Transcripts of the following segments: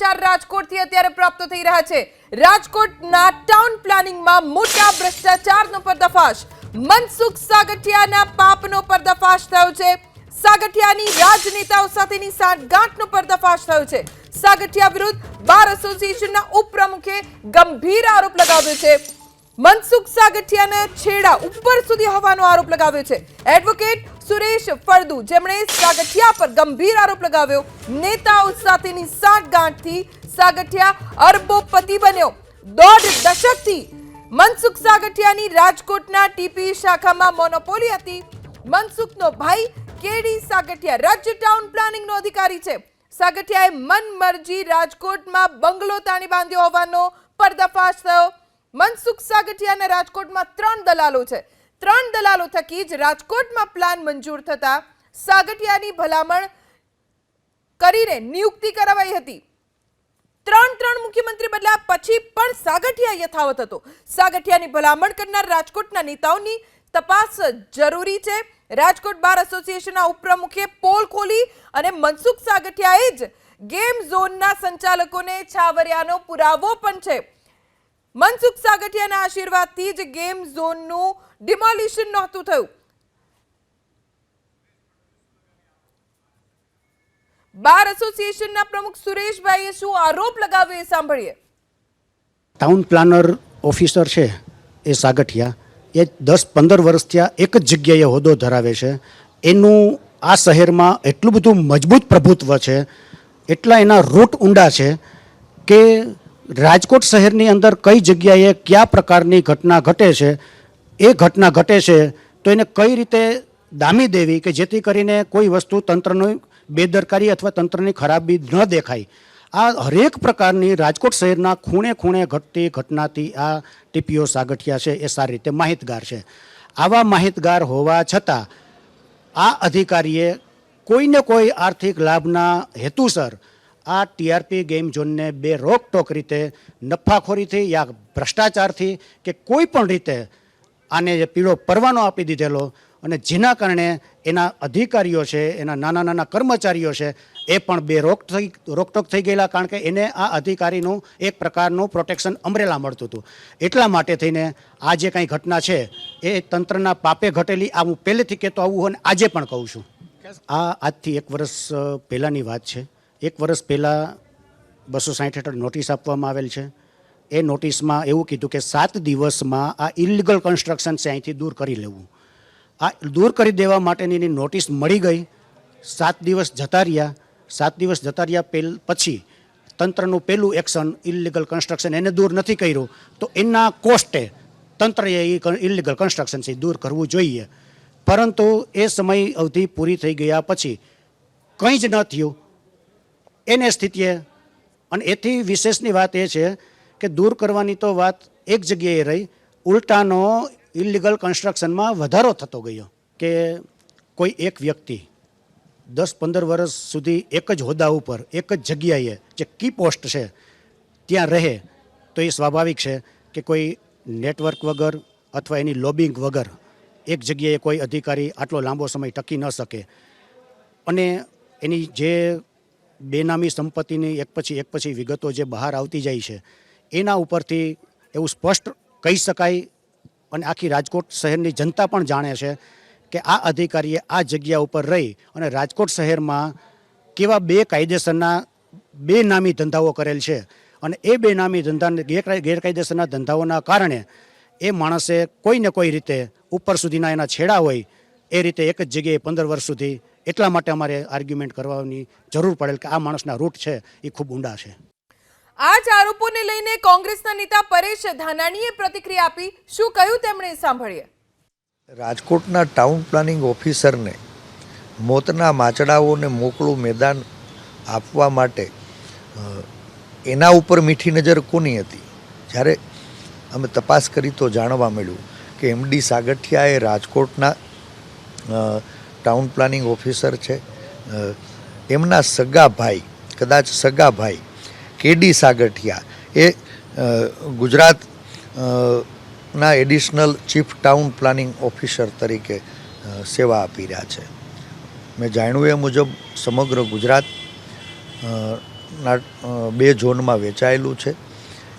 સમાચાર રાજકોટથી અત્યારે પ્રાપ્ત થઈ રહ્યા છે. રાજકોટના ટાઉન પ્લાનિંગમાં મોટા ભ્રષ્ટાચારનો પર્દાફાશ. મનસુખ સાગઠિયાના પાપનો પર્દાફાશ થયો છે. સાગઠિયાની રાજનેતાઓ સાથેની સાંઠગાંઠનો પર્દાફાશ થયો છે. સાગઠિયા વિરુદ્ધ બાર એસોસિએશનના ઉપપ્રમુખે ગંભીર આરોપ લગાવ્યો છે. મનસુખ સાગઠિયાના છેડા ઉપર સુધી હોવાનો આરોપ લગાવ્યો છે. એડવોકેટ સુરેશ ફળદુ, જેમણે સાગઠિયા પર ગંભીર આરોપ લગાવ્યો. નેતાઓ સાથેની સાંઠગાંઠથી સાગઠિયા અરબોપતિ બન્યો. દોઢ દશકથી મનસુખ સાગઠિયાની રાજકોટના ટીપી શાખામાં મોનોપોલી હતી. મનસુખનો ભાઈ કેડી સાગઠિયા રાજ્ય ટાઉન પ્લાનિંગનો અધિકારી છે. સાગઠિયાએ મનમરજી રાજકોટમાં બંગલો તાણી બાંધ્યો હોવાનો પર્દાફાશ થયો. મનસુખ સાગઠિયાના રાજકોટમાં ત્રણ દલાલો છે. ત્રણ દલાલો થકી જ રાજકોટમાં પ્લાન મંજૂર થતા સાગઠિયાની ભલામણ કરીને નિયુક્તિ કરાવાઈ હતી. ત્રણ ત્રણ મુખ્યમંત્રી બદલ્યા પછી પણ સાગઠિયા યથાવત હતો. સાગઠિયાની ભલામણ કરનાર રાજકોટના નેતાઓની તપાસ જરૂરી છે. રાજકોટ બાર એસોસિએશનના ઉપપ્રમુખે પોલ ખોલી અને મનસુખ સાગઠિયાએ જ ગેમ ઝોનના સંચાલકોને છાવર્યાનો પુરાવો પણ છે. મનસુખ સાગઠિયાના આશીર્વાદથી જ ગેમ ઝોનનું ડિમોલિશન નહોતું થયું બાર એસોસિએશનના પ્રમુખ સુરેશભાઈએ શું આરોપ લગાવ્યો એ સાંભળીએ. ટાઉન પ્લાનર ઓફિસર છે એ સાગઠિયા. એ દસ પંદર વર્ષથી આ એક જ જગ્યાએ હોદ્દો ધરાવે છે. એનું આ શહેરમાં એટલું બધું મજબૂત પ્રભુત્વ છે. એટલા એના રૂટ ઊંડા છે કે રાજકોટ શહેરની અંદર કઈ જગ્યાએ કયા પ્રકારની ઘટના ઘટે છે એ ઘટના ઘટે છે, તો એને કઈ રીતે દામી દેવી કે જેથી કરીને કોઈ વસ્તુ તંત્રની બેદરકારી અથવા તંત્રની ખરાબી ન દેખાય? આ હરેક પ્રકારની રાજકોટ શહેરના ખૂણે ખૂણે ઘટતી ઘટનાથી આ ટીપીઓ સાગઠિયા છે, એ સારી રીતે માહિતગાર છે. આવા માહિતગાર હોવા છતાં આ અધિકારીએ કોઈને કોઈ આર્થિક લાભના હેતુસર આ ટીઆરપી ગેમ ઝોનને બે રોકટોક રીતે, નફાખોરીથી યા ભ્રષ્ટાચારથી કે કોઈ પણ રીતે આને જે પીળો પરવાનો આપી દીધેલો અને જેના કારણે એના અધિકારીઓ છે, એના નાના નાના કર્મચારીઓ છે, એ પણ બે રોક થઈ, રોકટોક થઈ ગયેલા કારણ કે એને આ અધિકારીનું એક પ્રકારનું પ્રોટેક્શન અમરેલા મળતું હતું. એટલા માટે થઈને આ જે કાંઈ ઘટના છે, એ તંત્રના પાપે ઘટેલી, આ હું પહેલેથી કહેતો આવું અને આજે પણ કહું છું. આ આજથી એક વર્ષ પહેલાંની વાત છે. એક વર્ષ પહેલાં બસો સાઠ હેઠળ નોટિસ આપવામાં આવેલ છે. એ નોટિસમાં એવું કીધું કે સાત દિવસમાં આ ઇલીગલ કન્સ્ટ્રક્શન છે, અહીંથી દૂર કરી લેવું. આ દૂર કરી દેવા માટેની એની નોટિસ મળી ગઈ. સાત દિવસ જતા રહ્યા. સાત દિવસ જતા રહ્યા પેલ પછી તંત્રનું પહેલું એક્શન ઇલીગલ કન્સ્ટ્રક્શન એને દૂર નથી કર્યું. તો એના કોસ્ટે તંત્રએ એ ઇલીગલ કન્સ્ટ્રક્શન છે દૂર કરવું જોઈએ. પરંતુ એ સમય અવધિ પૂરી થઈ ગયા પછી કંઈ જ ન થયું. એને સ્થિતિએ અને એથી વિશેષની વાત એ છે કે દૂર કરવાની તો વાત એક જગ્યાએ રહી. ઉલટાનો ઇલીગલ કન્સ્ટ્રક્શનમાં વધારો થતો ગયો કે કોઈ એક વ્યક્તિ દસ પંદર વર્ષ સુધી એક જ હોદ્દા ઉપર, એક જ જગ્યાએ જે કી પોસ્ટ છે, ત્યાં રહે, તો એ સ્વાભાવિક છે કે કોઈ નેટવર્ક વગર અથવા એની લોબિંગ વગર એક જગ્યાએ કોઈ અધિકારી આટલો લાંબો સમય ટકી ન શકે. અને એની જે બેનામી સંપત્તિની એક પછી એક પછી વિગતો જે બહાર આવતી જાય છે એના ઉપરથી એવું સ્પષ્ટ કહી શકાય અને આખી રાજકોટ શહેરની જનતા પણ જાણે છે કે આ અધિકારીએ આ જગ્યા ઉપર રહી અને રાજકોટ શહેરમાં કેવા બે કાયદેસરના બે નામી ધંધાઓ કરેલ છે. અને એ બે નામી ધંધાને ગેરકાય- ગેરકાયદેસરના ધંધાઓના કારણે એ માણસે કોઈ ને કોઈ રીતે ઉપર સુધીના એના છેડા હોય એ રીતે એક જ જગ્યાએ પંદર વર્ષ સુધી એટલા માટે અમારે આર્ગ્યુમેન્ટ કરવાની જરૂર પડેલ કે આ માણસના રૂટ છે, એ ખૂબ ઊંડા છે. આ જ આરોપોને લઈને કોંગ્રેસના નેતા પરેશ ધાનાણીએ પ્રતિક્રિયા આપી. શું કહ્યું તેમણે સાંભળીએ? રાજકોટના ટાઉન પ્લાનિંગ ઓફિસરને મોતના માચડાઓને મોકળું મેદાન આપવા માટે એના ઉપર મીઠી નજર કોની હતી? જ્યારે અમે તપાસ કરી તો જાણવા મળ્યું કે એમડી સાગઠિયા એ રાજકોટના ટાઉન પ્લાનિંગ ઓફિસર છે. એમના સગા ભાઈ, કદાચ સગા ભાઈ કેડી સાગઠિયા એ ગુજરાત ના additional chief town planning officer તરીકે સેવા આપી રહ્યા છે. મેં જાણ્યું એ મુજબ સમગ્ર ગુજરાત ના બે ઝોનમાં વેચાયેલું છે.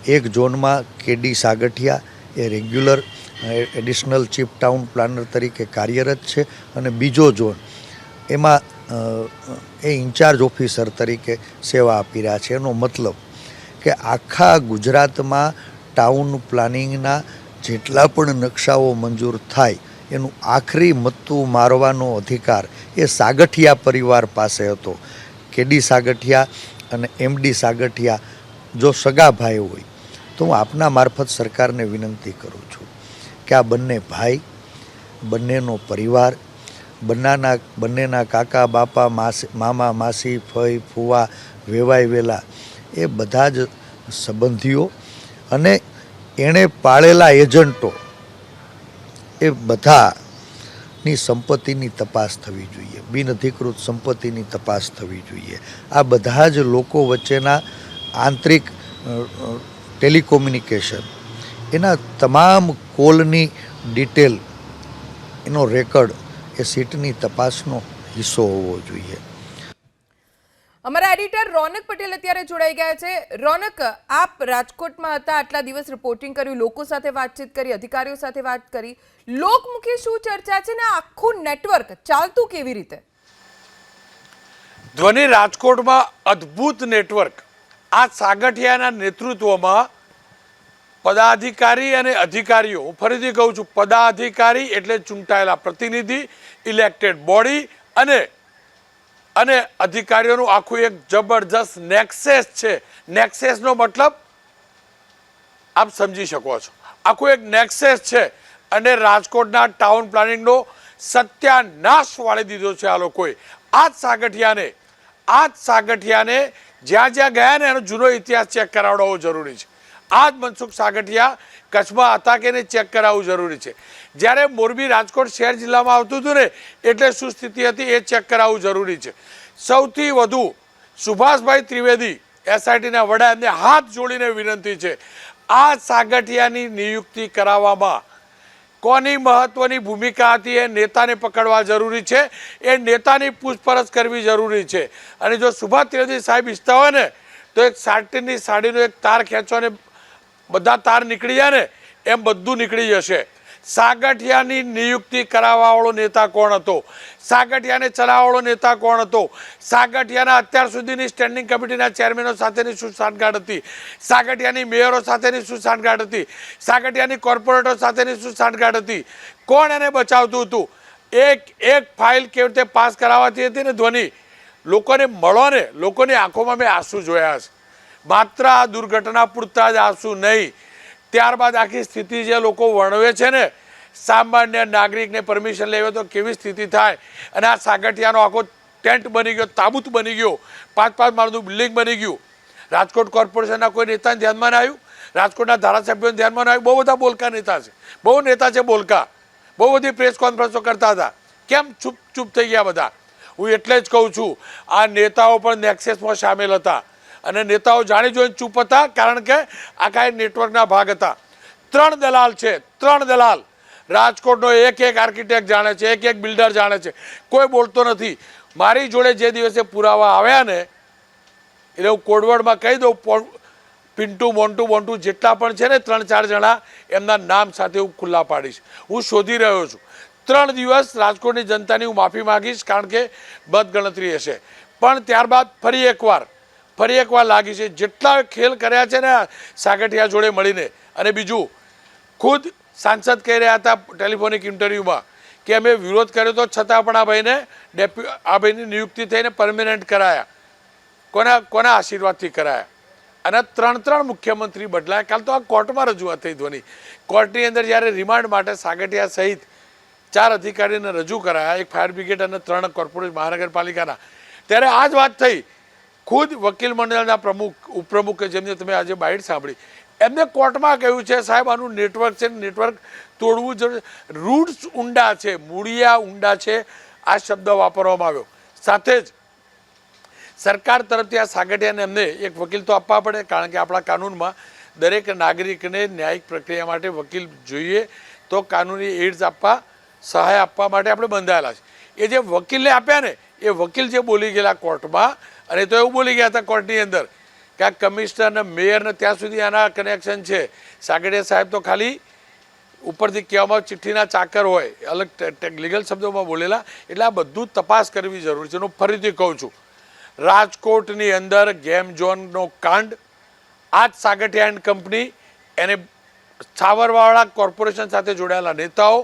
એક ઝોનમાં કેડી સાગઠિયા એ regular additional chief town planner તરીકે કાર્યરત છે અને બીજો ઝોન, એમાં એ ઇન્ચાર્જ ઓફિસર તરીકે સેવા આપી રહ્યા છે. એનો મતલબ કે આખા ગુજરાતમાં ટાઉન પ્લાનિંગના જેટલા પણ નકશાઓ મંજૂર થાય, એનું આખરી મત્તું મારવાનો અધિકાર એ સાગઠિયા પરિવાર પાસે હતો. કેડી સાગઠિયા અને એમડી સાગઠિયા જો સગા ભાઈ હોય, તો હું આપના મારફત સરકારને વિનંતી કરું છું કે આ બંને ભાઈ, બંનેનો પરિવાર બંનેના બંનેના કાકા, બાપા, માસી મામા, માસી, ફઈ, ફુવા વેવાય વેલા. એ બધા જ સંબંધીઓ અને એણે પાળેલા એજન્ટો. એ બધાની સંપત્તિની તપાસ થવી જોઈએ. બિનઅધિકૃત સંપત્તિની તપાસ થવી જોઈએ. આ બધા જ લોકો વચ્ચેના આંતરિક ટેલિકોમ્યુનિકેશન. એના તમામ કોલની ડિટેલ, એનો રેકર્ડ એ સીટની તપાસનો હિસ્સો હોવો જોઈએ. અમારા એડિટર રોનક પટેલ અત્યારે જોડાઈ ગયા છે. રોનક આપ રાજકોટમાં હતા આટલા દિવસ રિપોર્ટિંગ કર્યું લોકો સાથે વાતચીત કરી અધિકારીઓ સાથે વાત કરી. લોકમુખી શું ચર્ચા છે ને આખું નેટવર્ક ચાલતું કેવી રીતે? ધ્વનિ રાજકોટમાં અદ્ભુત નેટવર્ક આ સાગઠિયાના નેતૃત્વમાં પદાધિકારી અને અધિકારીઓ, હું ફરીથી કહું છું, પદાધિકારી એટલે ચૂંટાયેલા પ્રતિનિધિ ઇલેક્ટેડ બોડી અને અને અધિકારીઓનું આખું એક જબરજસ્ત નેક્સેસ છે. નેક્સેસનો મતલબ આપ સમજી શકો છો. આખું એક નેક્સેસ છે અને રાજકોટના ટાઉન પ્લાનિંગનો સત્યાનાશ વાળી દીધો છે આ લોકોએ. આ જ સાગઠિયાને આ જ સાગઠિયાને જ્યાં જ્યાં ગયા ને એનો જૂનો ઇતિહાસ ચેક કરાવડાવવો જરૂરી છે. આ મનસુખ સાગઠિયા કચ્છમાં હતા કે એને ચેક કરાવવું જરૂરી છે. જ્યારે મોરબી રાજકોટ શહેર જિલ્લામાં આવતું હતું ને, એટલે શું સ્થિતિ હતી એ ચેક કરાવવું જરૂરી છે. સૌથી વધુ સુભાષભાઈ ત્રિવેદી એસઆઈટીના વડા એમને હાથ જોડીને વિનંતી છે. આ સાગઠિયાની નિયુક્તિ કરાવવામાં કોની મહત્વની ભૂમિકા હતી એ નેતાને પકડવા જરૂરી છે. એ નેતાની પૂછપરછ કરવી જરૂરી છે. અને જો સુભાષ ત્રિવેદી સાહેબ ઈચ્છતા હોય ને, તો એક સાટીની સાડીનો એક તાર ખેંચો અને બધા તાર નીકળી જાય ને, એમ બધું નીકળી જશે. સાગઠિયાની નિયુક્તિ કરાવવાવાળો નેતા કોણ હતો? સાગઠિયાને ચલાવવાળો નેતા કોણ હતો? સાગઠિયાના અત્યાર સુધીની સ્ટેન્ડિંગ કમિટીના ચેરમેનો સાથેની શું સાંઠગાંઠ હતી? સાગઠિયાની મેયરો સાથેની શું સાંઠગાંઠ હતી? સાગઠિયાની કોર્પોરેટરો સાથેની શું સાંઠગાંઠ હતી? કોણ એને બચાવતું હતું? એક એક ફાઇલ કેવી રીતે પાસ કરાવવાતી હતી ને ધ્વનિ? લોકોને મળો ને, લોકોની આંખોમાં મેં આંસુ જોયા છે. માત્ર આ દુર્ઘટના પૂરતા જ આંસુ નહીં. ત્યારબાદ આખી સ્થિતિ જે લોકો વર્ણવે છે ને, સામાન્ય નાગરિકને પરમિશન લેવે તો કેવી સ્થિતિ થાય? અને આ સાગઠિયાનો આખો ટેન્ટ બની ગયો, તાબૂત બની ગયો, પાંચ પાંચ માળનું બિલ્ડિંગ બની ગયું. રાજકોટ કોર્પોરેશનના કોઈ નેતાને ધ્યાનમાં આવ્યું? રાજકોટના ધારાસભ્યોને ધ્યાનમાં આવ્યું? બહુ બધા બોલકા નેતા છે. બહુ નેતા છે બોલકા. બહુ બધી પ્રેસ કોન્ફરન્સો કરતા હતા. કેમ ચૂપ ચૂપ થઈ ગયા બધા? હું એટલે જ કહું છું, આ નેતાઓ પણ નેક્સેસમાં સામેલ હતા. અને નેતાઓ જાણી જોઈને ચૂપ હતા, કારણ કે આ કાંઈ નેટવર્કના ભાગ હતા. ત્રણ દલાલ છે, ત્રણ દલાલ. રાજકોટનો એક એક આર્કિટેક્ટ જાણે છે, એક એક બિલ્ડર જાણે છે. કોઈ બોલતો નથી. મારી જોડે જે દિવસે પુરાવા આવ્યા ને, એટલે હું કોડવર્ડમાં કહી દઉં પિન્ટુ, મોન્ટુ મોન્ટુ જેટલા પણ છે ને, ત્રણ ચાર જણા એમના નામ સાથે હું ખુલ્લા પાડીશ. હું શોધી રહ્યો છું. ત્રણ દિવસ રાજકોટની જનતાની હું માફી માગીશ, કારણ કે બદગણતરી હશે. પણ ત્યારબાદ ફરી એકવાર ફરી એકવાર લાગી છે. જેટલા ખેલ કર્યા છે ને સાગઠિયા જોડે મળીને. અને બીજું, ખુદ સાંસદ કહી રહ્યા હતા ટેલિફોનિક ઇન્ટરવ્યૂમાં કે અમે વિરોધ કર્યો તો છતાં પણ આ ભાઈને ડેપ્યુ, આ ભાઈની નિયુક્તિ થઈને પરમેનન્ટ કરાયા. કોના કોના આશીર્વાદથી કરાયા? અને ત્રણ ત્રણ મુખ્યમંત્રી બદલાયા. કાલ તો આ કોર્ટમાં રજૂઆત થઈ ધોની. કોર્ટની અંદર જ્યારે રિમાન્ડ માટે સાગઠિયા સહિત ચાર અધિકારીને રજૂ કરાયા, એક ફાયર બ્રિગેડ અને ત્રણ કોર્પોરેટ મહાનગરપાલિકાના. ત્યારે આ જ વાત થઈ. ખુદ વકીલ મંડળના પ્રમુખ, ઉપપ્રમુખ જેમને તમે આજે બાઇટ સાંભળી, એમને કોર્ટમાં કહ્યું છે, સાહેબ, આનું નેટવર્ક છે, નેટવર્ક તોડવું જરૂર રૂટ્સ ઊંડા છે, મૂળિયા ઊંડા છે, આ શબ્દ વાપરવામાં આવ્યો. સાથે જ સરકાર તરફથી આ સાગઠિયાને એમને એક વકીલ તો આપવા પડે, કારણ કે આપણા કાનૂનમાં દરેક નાગરિકને ન્યાયિક પ્રક્રિયા માટે વકીલ જોઈએ તો કાનૂની એડ્સ આપવા, સહાય આપવા માટે આપણે બંધાયેલા છે. એ જે વકીલને આપ્યા ને, એ વકીલ જે બોલી ગયેલા કોર્ટમાં અને તો એવું બોલી ગયા હતા કોર્ટની અંદર કે આ કમિશનર મેયરને ત્યાં સુધી આના કનેક્શન છે. સાગડિયા સાહેબ તો ખાલી ઉપરથી કહેવામાં ચિઠ્ઠીના ચાકર હોય, અલગ લીગલ શબ્દોમાં બોલેલા. એટલે આ બધું તપાસ કરવી જરૂરી છે. હું ફરીથી કહું છું, રાજકોટની અંદર ગેમ ઝોનનો કાંડ આ જ સાગઠિયા એન્ડ કંપની એને છાવરવાળા કોર્પોરેશન સાથે જોડાયેલા નેતાઓ,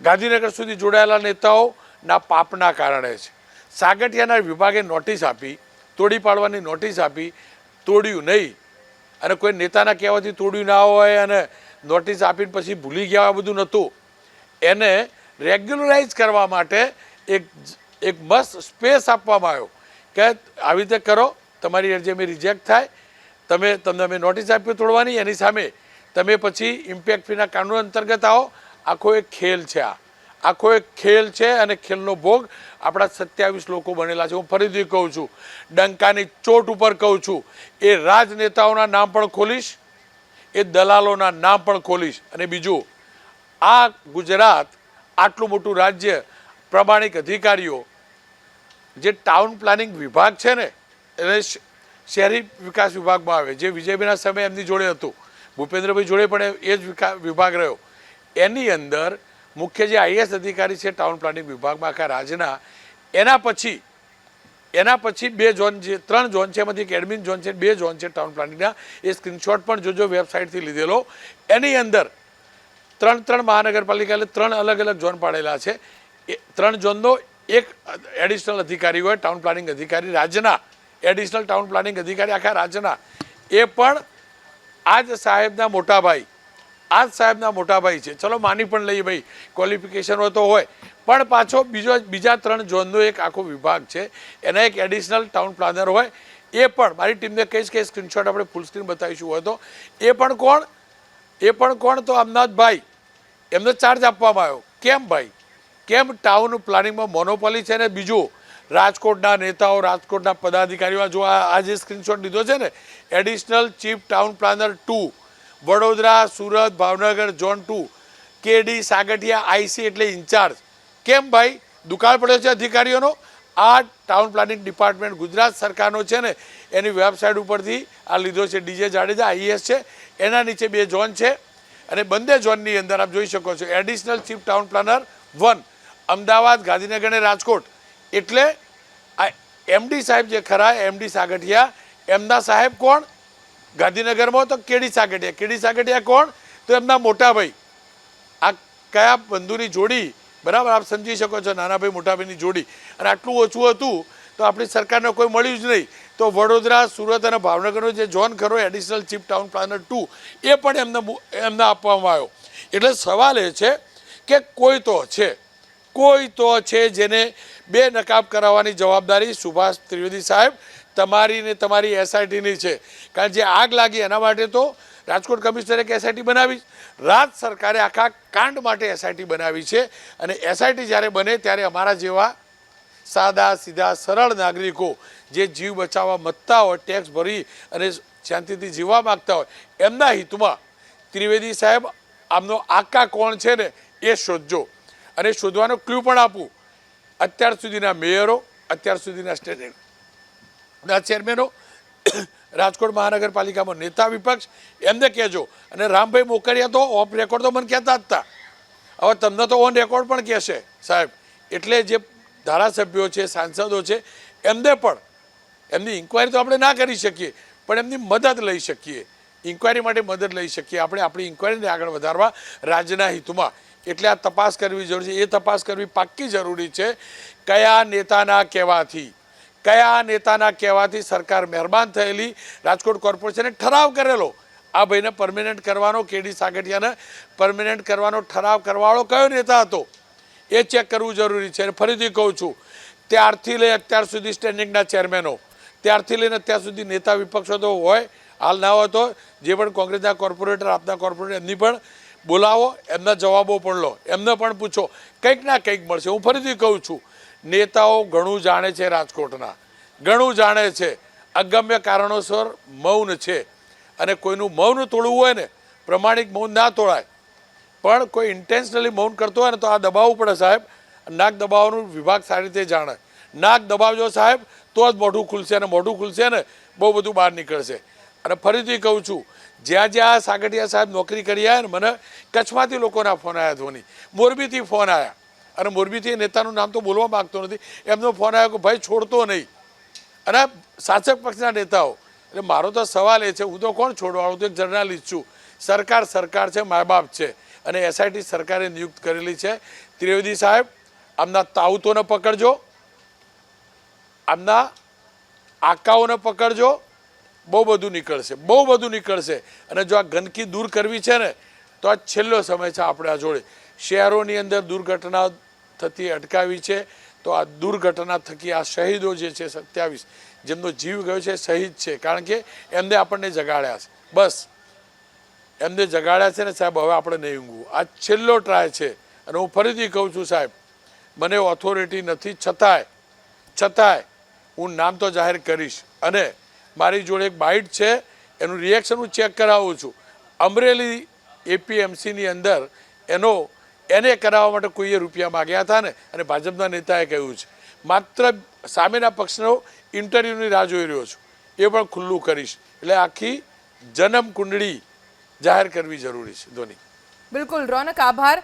ગાંધીનગર સુધી જોડાયેલા નેતાઓના પાપના કારણે છે. સાગઠિયાના વિભાગે નોટિસ આપી, તોડી પાડવાની નોટિસ આપી, તોડ્યું નહીં. અને કોઈ નેતાના કહેવાથી તોડ્યું ના હોય અને નોટિસ આપીને પછી ભૂલી ગયા બધું નહોતું. એને રેગ્યુલરાઇઝ કરવા માટે એક એક મસ્ત સ્પેસ આપવામાં આવ્યો કે આવી રીતે કરો, તમારી અરજી અમે રિજેક્ટ થાય, તમે, તમને અમે નોટિસ આપી તોડવાની, એની સામે તમે પછી ઇમ્પેક્ટ ફીના કાનૂન અંતર્ગત આવો, આખો એક ખેલ છે આ. આખો એક ખેલ છે અને ખેલનો ભોગ આપણા સત્યાવીસ લોકો બનેલા છે. હું ફરીથી કહું છું, ડંકાની ચોટ ઉપર કહું છું, એ રાજનેતાઓના નામ પણ ખોલીશ, એ દલાલોના નામ પણ ખોલીશ. અને બીજું, આ ગુજરાત આટલું મોટું રાજ્ય, પ્રમાણિક અધિકારીઓ, જે ટાઉન પ્લાનિંગ વિભાગ છે ને, એને શહેરી વિકાસ વિભાગમાં આવે, જે વિજયભાઈના સમયે એમની જોડે હતું. ભૂપેન્દ્રભાઈ જોડે પણ એ જ વિભાગ રહ્યો. એની અંદર મુખ્ય જે આઈએસ અધિકારી છે ટાઉન પ્લાનિંગ વિભાગમાં આખા રાજ્યના, એના પછી એના પછી બે ઝોન જે, ત્રણ ઝોન છે, એમાંથી એક એડમિન ઝોન છે, બે ઝોન છે ટાઉન પ્લાનિંગના. એ સ્ક્રીનશોટ પણ જોજો, વેબસાઇટથી લીધેલો. એની અંદર ત્રણ ત્રણ મહાનગરપાલિકા એટલે ત્રણ અલગ અલગ ઝોન પાડેલા છે. એ ત્રણ ઝોનનો એક એડિશનલ અધિકારી હોય, ટાઉન પ્લાનિંગ અધિકારી. રાજ્યના એડિશનલ ટાઉન પ્લાનિંગ અધિકારી આખા રાજ્યના. એ પણ આ જ સાહેબના મોટા ભાઈ આ સાહેબના મોટા ભાઈ છે. ચલો માની પણ લઈએ ભાઈ ક્વોલિફિકેશન તો હોય. પણ પાછો બીજો બીજા ત્રણ ઝોનનો એક આખો વિભાગ છે. એના એક એડિશનલ ટાઉન પ્લાનર હોય. એ પણ, મારી ટીમને કહીશ કે સ્ક્રીનશોટ આપણે ફૂલ સ્ક્રીન બતાવીશું હોય તો. એ પણ કોણ? એ પણ કોણ? તો અમનાથભાઈ. એમને ચાર્જ આપવામાં આવ્યો. કેમ ભાઈ? કેમ ટાઉન પ્લાનિંગમાં મોનોપોલી છે ને બીજું? રાજકોટના નેતાઓ, રાજકોટના પદાધિકારીઓ જો આ જે સ્ક્રીનશોટ લીધો છે ને additional chief town planner two Vadodara, Surat, Bhavnagar, zone two. KD, Sagathiya IC એટલે ઇન્ચાર્જ. કેમ ભાઈ? દુકાળ પડ્યો છે અધિકારીઓનો. આ ટાઉન પ્લાનિંગ ડિપાર્ટમેન્ટ ગુજરાત સરકારનો છે ને, એની વેબસાઇટ ઉપરથી આ લીધો છે ડીજે જાડેજા આઈએસ છે. એના નીચે બે ઝોન છે. અને બંને ઝોનની અંદર આપ જોઈ શકો છો, additional chief town planner one, Ahmedabad, Gandhinagar અને રાજકોટ. એટલે આ એમડી સાહેબ જે ખરા એમડી સાગઠિયા, એમના સાહેબ કોણ? ગાંધીનગરમાં તો કેડી સાગઠિયા કેડી સાગઠિયા કોણ? તો એમના મોટા ભાઈ. આ કયા બંધુની જોડી? બરાબર, આપ સમજી શકો છો, નાના ભાઈ, મોટા જોડી. અને આટલું ઓછું હતું તો આપણી સરકારને કોઈ મળ્યું જ નહીં. તો વડોદરા, સુરત અને ભાવનગરનો જે ઝોન ખરો, additional chief town planner two, એ પણ એમને એમને આપવામાં આવ્યો. એટલે સવાલ એ છે કે કોઈ તો છે, કોઈ તો છે જેને બે નકાબ કરાવવાની જવાબદારી સુભાષ ત્રિવેદી સાહેબ તમારી ને તમારી એસઆઈટીની છે. કારણ જે આગ લાગી એના માટે તો રાજકોટ કમિશનરે એક એસઆઈટી બનાવી. રાજ સરકારે આખા કાંડ માટે એસઆઈટી બનાવી છે. અને એસઆઈટી જ્યારે બને ત્યારે અમારા જેવા સાદા, સીધા, સરળ નાગરિકો જે જીવ બચાવવા મતતા હોય ટેક્સ ભરી અને શાંતિથી જીવવા માગતા હોય, એમના હિતમાં ત્રિવેદી સાહેબ આમનો આકા કોણ છે ને એ શોધજો. અને શોધવાનો ક્લ્યુ પણ આપું. અત્યાર સુધીના મેયરો, અત્યાર સુધીના સ્ટેટ ના ચેરમેનો રાજકોટ મહાનગરપાલિકામાં નેતા વિપક્ષ, એમને કહેજો. અને રામભાઈ મોકરિયા તો ઓફ રેકોર્ડ તો મને કહેતા જ હતા. હવે તમને તો ઓન રેકોર્ડ પણ કહેશે, સાહેબ. એટલે જે ધારાસભ્યો છે, સાંસદો છે, એમને પણ, એમની ઇન્કવાયરી તો આપણે ના કરી શકીએ, પણ એમની મદદ લઈ શકીએ. ઇન્કવાયરી માટે મદદ લઈ શકીએ. આપણે આપણી ઇન્કવાયરીને આગળ વધારવા રાજ્યના હિતમાં. એટલે આ તપાસ કરવી જરૂરી છે. એ તપાસ કરવી પાક્કી જરૂરી છે. કયા નેતાના કહેવાથી? કયા નેતાના કહેવાથી સરકાર મહેરબાન થયેલી, રાજકોટ કોર્પોરેશને ઠરાવ કરેલો. આ ભાઈને પરમિનન્ટ કરવાનો, કેડી સાગઠિયાને પરમિનન્ટ કરવાનો ઠરાવ કરવાવાળો કયો નેતા હતો? એ ચેક કરવું જરૂરી છે. અને ફરીથી કહું છું, ત્યારથી લઈ અત્યાર સુધી સ્ટેન્ડિંગના ચેરમેનો, ત્યારથી લઈને અત્યાર સુધી નેતા વિપક્ષો તો હોય, હાલ ના હોય તો જે પણ કોંગ્રેસના કોર્પોરેટર, આપના કોર્પોરેટર, એમની પણ બોલાવો, એમના જવાબો પણ લો. એમને પણ પૂછો. કંઈક ના કંઈક મળશે. હું ફરીથી કહું છું નેતાઓ ઘણું જાણે છે રાજકોટના, ઘણું જાણે છે. અગમ્ય કારણોસર મૌન છે. અને કોઈનું મૌન તોડવું હોય ને, પ્રમાણિક મૌન ના તોડાય. પણ કોઈ ઇન્ટેન્શનલી મૌન કરતો હોય ને, તો આ દબાવવું પડે સાહેબ. નાક દબાવવાનું વિભાગ સારી રીતે જાણે. નાક દબાવજો સાહેબ, તો જ મોઢું ખુલશે અને મોઢું ખુલશે ને, બહુ બધું બહાર નીકળશે. અને ફરીથી કહું છું, જ્યાં જ્યાં સાગઠિયા સાહેબ નોકરી કરી આવ્યા ને, મને કચ્છમાંથી લોકોના ફોન આવ્યા ધોની મોરબીથી ફોન આવ્યા અને મોરબીથી એ નેતાનું નામ તો બોલવા માગતો નથી. એમનો ફોન આવ્યો કે ભાઈ, છોડતો નહીં. અને શાસક પક્ષના નેતાઓ, એટલે મારો તો સવાલ એ છે, હું તો કોણ છોડવાળું? તો એક જર્નાલિસ્ટ છું. સરકાર સરકાર છે મા બાપ છે. અને એસઆઈટી સરકારે નિયુક્ત કરેલી છે. ત્રિવેદી સાહેબ, આમના તાઉતોને પકડજો. આમના આકાઓને પકડજો. બહુ બધું નીકળશે, બહુ બધું નીકળશે. અને જો આ ગંદકી દૂર કરવી છે ને, તો આ છેલ્લો સમય છે આપણે આ જોડે. શહેરોની અંદર દુર્ઘટના થતી અટકાવી છે, તો આ દુર્ઘટના થકી આ શહીદો જે છે સત્યાવીસ, જેમનો જીવ ગયો છે શહીદ છે. કારણ કે એમને આપણને જગાડ્યા છે. બસ, એમને જગાડ્યા છે ને સાહેબ, હવે આપણે નહીં ઊંઘવું. આ છેલ્લો ટ્રાય છે અને હું ફરીથી કહું છું સાહેબ, મને ઓથોરિટી નથી. છતાંય છતાંય હું નામ તો જાહેર કરીશ અને મારી જોડે એક બાઇટ છે, એનું રિએક્શન હું ચેક કરાવું છું. અમરેલી એપીએમસીની અંદર એનો એને કરાવવા માટે કોઈએ રૂપિયા માગ્યા હતા ને? અને ભાજપના નેતાએ કહ્યું છે. માત્ર સામેના પક્ષનો ઇન્ટરવ્યૂની રાહ જોઈ રહ્યો છું. એ પણ ખુલ્લું કરીશ. એટલે આખી જન્મ કુંડળી જાહેર કરવી જરૂરી છે ધોની. બિલકુલ, રોનક, આભાર.